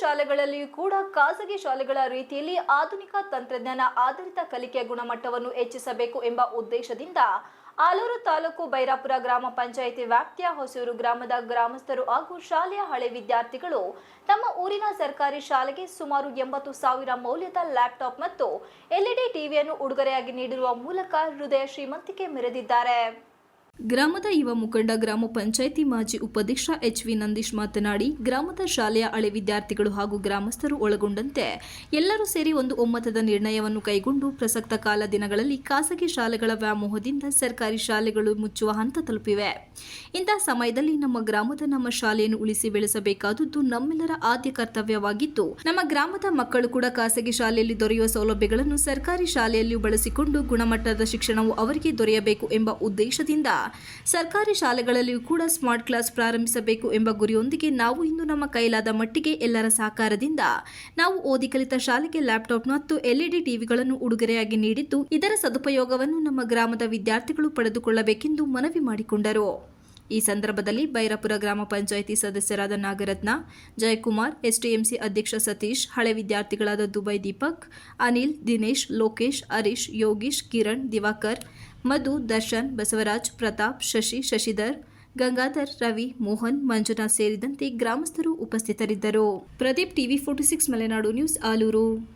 ಶಾಲೆಗಳಲ್ಲಿಯೂ ಕೂಡ ಖಾಸಗಿ ಶಾಲೆಗಳ ರೀತಿಯಲ್ಲಿ ಆಧುನಿಕ ತಂತ್ರಜ್ಞಾನ ಆಧಾರಿತ ಕಲಿಕೆಯ ಗುಣಮಟ್ಟವನ್ನು ಹೆಚ್ಚಿಸಬೇಕು ಎಂಬ ಉದ್ದೇಶದಿಂದ ಆಲೂರು ತಾಲೂಕು ಬೈರಾಪುರ ಗ್ರಾಮ ಪಂಚಾಯಿತಿ ವ್ಯಾಪ್ತಿಯ ಹೊಸೂರು ಗ್ರಾಮದ ಗ್ರಾಮಸ್ಥರು ಹಾಗೂ ಶಾಲೆಯ ಹಳೆ ವಿದ್ಯಾರ್ಥಿಗಳು ತಮ್ಮ ಊರಿನ ಸರ್ಕಾರಿ ಶಾಲೆಗೆ ಸುಮಾರು ಎಂಬತ್ತು ಸಾವಿರ ಮೌಲ್ಯದ ಲ್ಯಾಪ್ಟಾಪ್ ಮತ್ತು ಎಲ್ಇಡಿ ಟಿವಿಯನ್ನು ಉಡುಗೊರೆಯಾಗಿ ನೀಡಿರುವ ಮೂಲಕ ಹೃದಯ ಶ್ರೀಮಂತಿಕೆ ಮೆರೆದಿದ್ದಾರೆ. ಗ್ರಾಮದ ಯುವ ಮುಖಂಡ, ಗ್ರಾಮ ಪಂಚಾಯಿತಿ ಮಾಜಿ ಉಪಾಧ್ಯಕ್ಷ ಎಚ್ ವಿ ನಂದೀಶ್ ಮಾತನಾಡಿ, ಗ್ರಾಮದ ಶಾಲೆಯ ಹಳೆ ವಿದ್ಯಾರ್ಥಿಗಳು ಹಾಗೂ ಗ್ರಾಮಸ್ಥರು ಒಳಗೊಂಡಂತೆ ಎಲ್ಲರೂ ಸೇರಿ ಒಂದು ಒಮ್ಮತದ ನಿರ್ಣಯವನ್ನು ಕೈಗೊಂಡು ಪ್ರಸಕ್ತ ಕಾಲ ದಿನಗಳಲ್ಲಿ ಖಾಸಗಿ ಶಾಲೆಗಳ ವ್ಯಾಮೋಹದಿಂದ ಸರ್ಕಾರಿ ಶಾಲೆಗಳು ಮುಚ್ಚುವ ಹಂತ ತಲುಪಿವೆ. ಇಂತಹ ಸಮಯದಲ್ಲಿ ನಮ್ಮ ಗ್ರಾಮದ ನಮ್ಮ ಶಾಲೆಯನ್ನು ಉಳಿಸಿ ಬೆಳೆಸಬೇಕಾದದ್ದು ನಮ್ಮೆಲ್ಲರ ಆದ್ಯ ಕರ್ತವ್ಯವಾಗಿದ್ದು, ನಮ್ಮ ಗ್ರಾಮದ ಮಕ್ಕಳು ಕೂಡ ಖಾಸಗಿ ಶಾಲೆಯಲ್ಲಿ ದೊರೆಯುವ ಸೌಲಭ್ಯಗಳನ್ನು ಸರ್ಕಾರಿ ಶಾಲೆಯಲ್ಲಿಯೂ ಬಳಸಿಕೊಂಡು ಗುಣಮಟ್ಟದ ಶಿಕ್ಷಣವು ಅವರಿಗೆ ದೊರೆಯಬೇಕು ಎಂಬ ಉದ್ದೇಶದಿಂದ ಸರ್ಕಾರಿ ಶಾಲೆಗಳಲ್ಲಿಯೂ ಕೂಡ ಸ್ಮಾರ್ಟ್ ಕ್ಲಾಸ್ ಪ್ರಾರಂಭಿಸಬೇಕು ಎಂಬ ಗುರಿಯೊಂದಿಗೆ ನಾವು ಇಂದು ನಮ್ಮ ಕೈಲಾದ ಮಟ್ಟಿಗೆ ಎಲ್ಲರ ಸಹಕಾರದಿಂದ ನಾವು ಓದಿ ಕಲಿತ ಶಾಲೆಗೆ ಲ್ಯಾಪ್ಟಾಪ್ ಮತ್ತು ಎಲ್ಇಡಿ ಟಿವಿಗಳನ್ನು ಉಡುಗೊರೆಯಾಗಿ ನೀಡಿದ್ದು, ಇದರ ಸದುಪಯೋಗವನ್ನು ನಮ್ಮ ಗ್ರಾಮದ ವಿದ್ಯಾರ್ಥಿಗಳು ಪಡೆದುಕೊಳ್ಳಬೇಕೆಂದು ಮನವಿ ಮಾಡಿಕೊಂಡರು. ಈ ಸಂದರ್ಭದಲ್ಲಿ ಬೈರಪುರ ಗ್ರಾಮ ಪಂಚಾಯಿತಿ ಸದಸ್ಯರಾದ ನಾಗರತ್ನ, ಜಯಕುಮಾರ್ ಎಸ್ಟಿಎಂಸಿ ಅಧ್ಯಕ್ಷ ಸತೀಶ್, ಹಳೆ ವಿದ್ಯಾರ್ಥಿಗಳಾದ ದುಬೈ ದೀಪಕ್, ಅನಿಲ್, ದಿನೇಶ್, ಲೋಕೇಶ್, ಹರೀಶ್, ಯೋಗೀಶ್, ಕಿರಣ್, ದಿವಾಕರ್, ಮಧು, ದರ್ಶನ್, ಬಸವರಾಜ್, ಪ್ರತಾಪ್, ಶಶಿ, ಶಶಿಧರ್, ಗಂಗಾಧರ್, ರವಿ, ಮೋಹನ್, ಮಂಜುನಾಥ್ ಸೇರಿದಂತೆ ಗ್ರಾಮಸ್ಥರು ಉಪಸ್ಥಿತರಿದ್ದರು. Pradeep TV forty six Malenadu news, Alur.